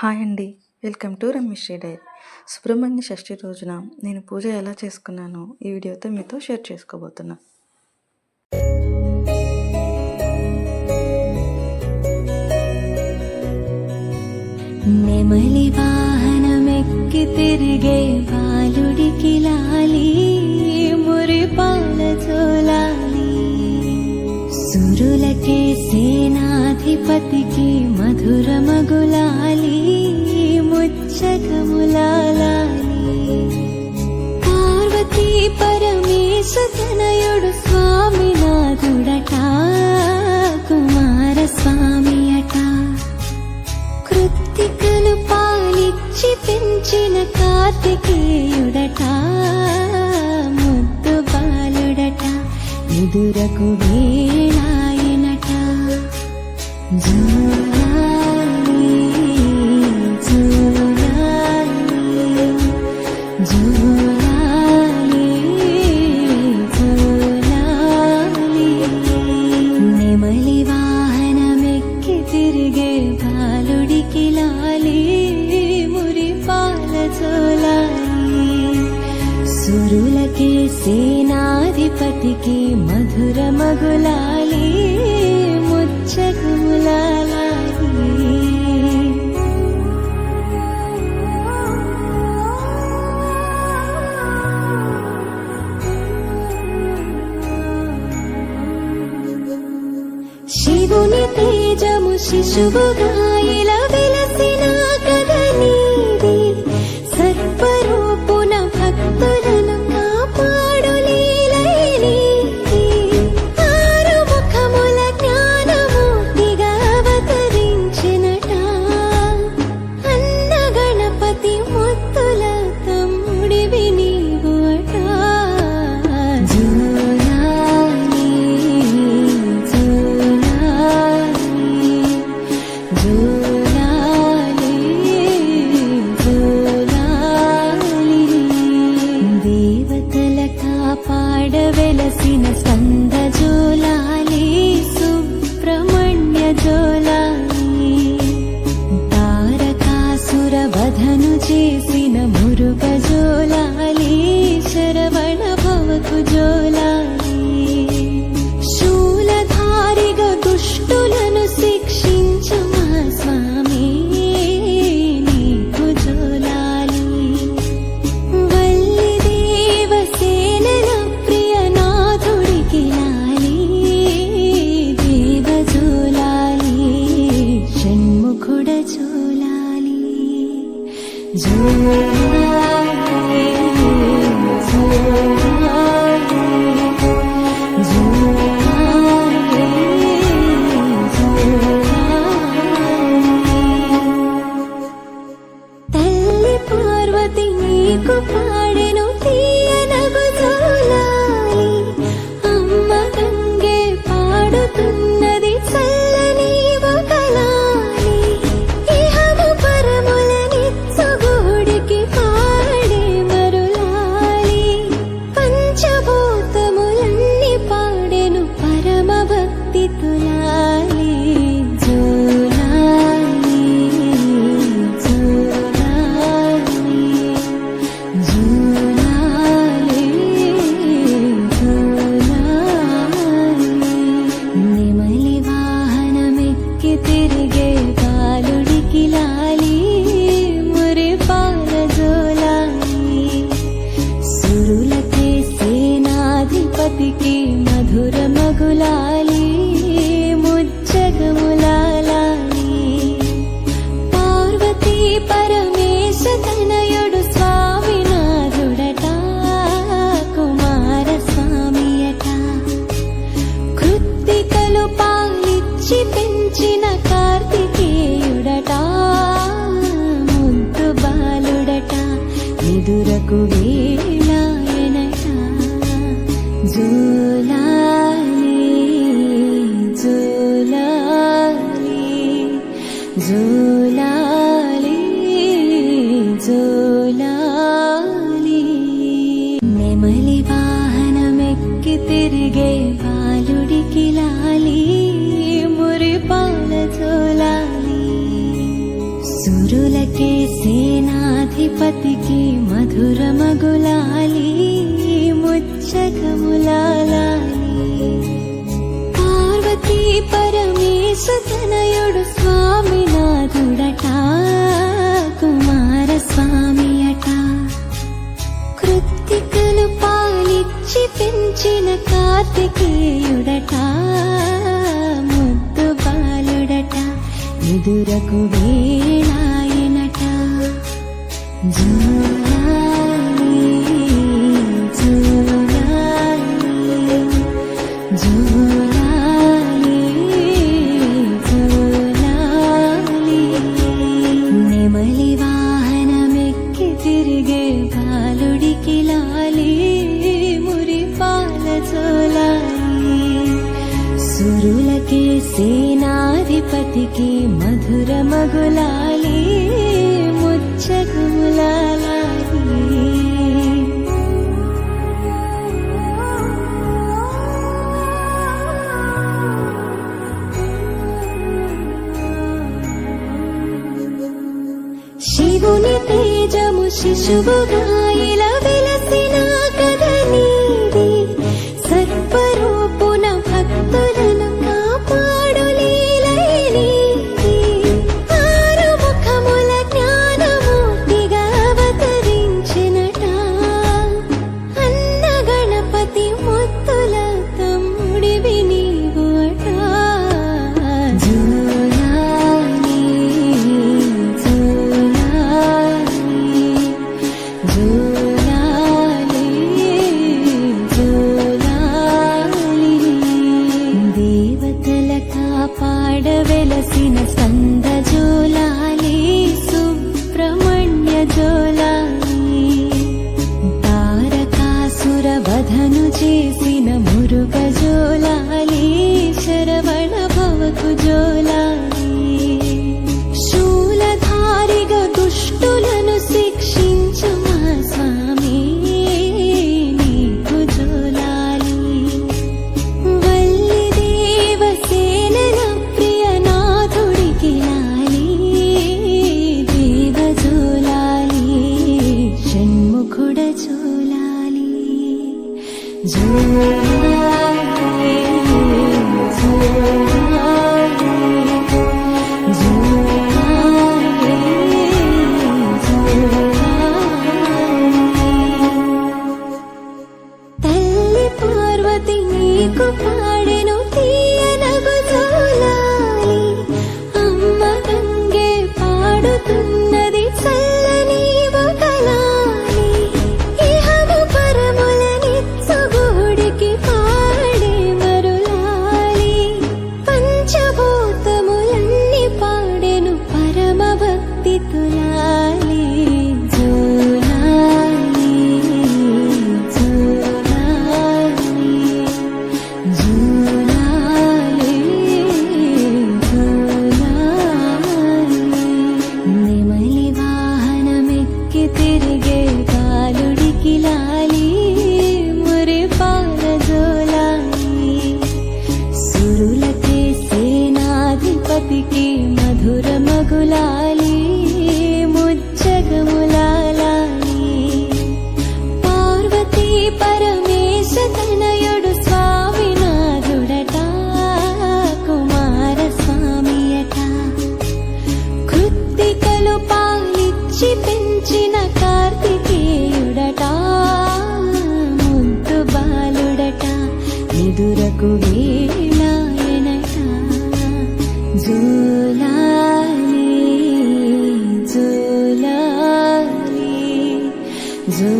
Hi అండి. Welcome to Rammisri diary. Subrahmanya Shashti రోజున నేను పూజ ఎలా చేసుకున్నానో ఈ వీడియోతో మీతో షేర్ చేసుకోబోతున్నా. నివాహన ఎక్కి తిరిగే అధిపతికి మధురమగులాలి ముచ్చకములాలి పార్వతీ పరమేశ్వరనయుడు స్వామి నాథుడట కుమార స్వామి అట కృత్తికలు పాలిచ్చి పెంచిన కార్తికేయుడట ముద్దు బాలుడట. ఎదురకు వేళ సురులకే సేనాధిపతికి మధుర మగులా சுபகாய চলালি తల్లి పార్వతి నీకు పాడెను తీ ఎదురకు వేళాయనట జూలాలి జూలాలి జూలాలి జూలాలి. నెమలి వాహనమెక్కి అధిపతికి మధురమగులాలి ముచ్చకములాలి పార్వతీ పరమేశ్వతనయుడు స్వామి నాథుడట కుమారస్వామి అట కృత్తికలు పాలిచ్చి పెంచిన కార్తికేయుడట ముద్దు బాలుడట. ఎదురకు వేళ 怎么了？जामु शिशुगायिलवे పోషించి పెంచిన కార్తికేయుడట బాలుడట ఎదురకు వేళాయనట జూలాలి జూలాలి జూ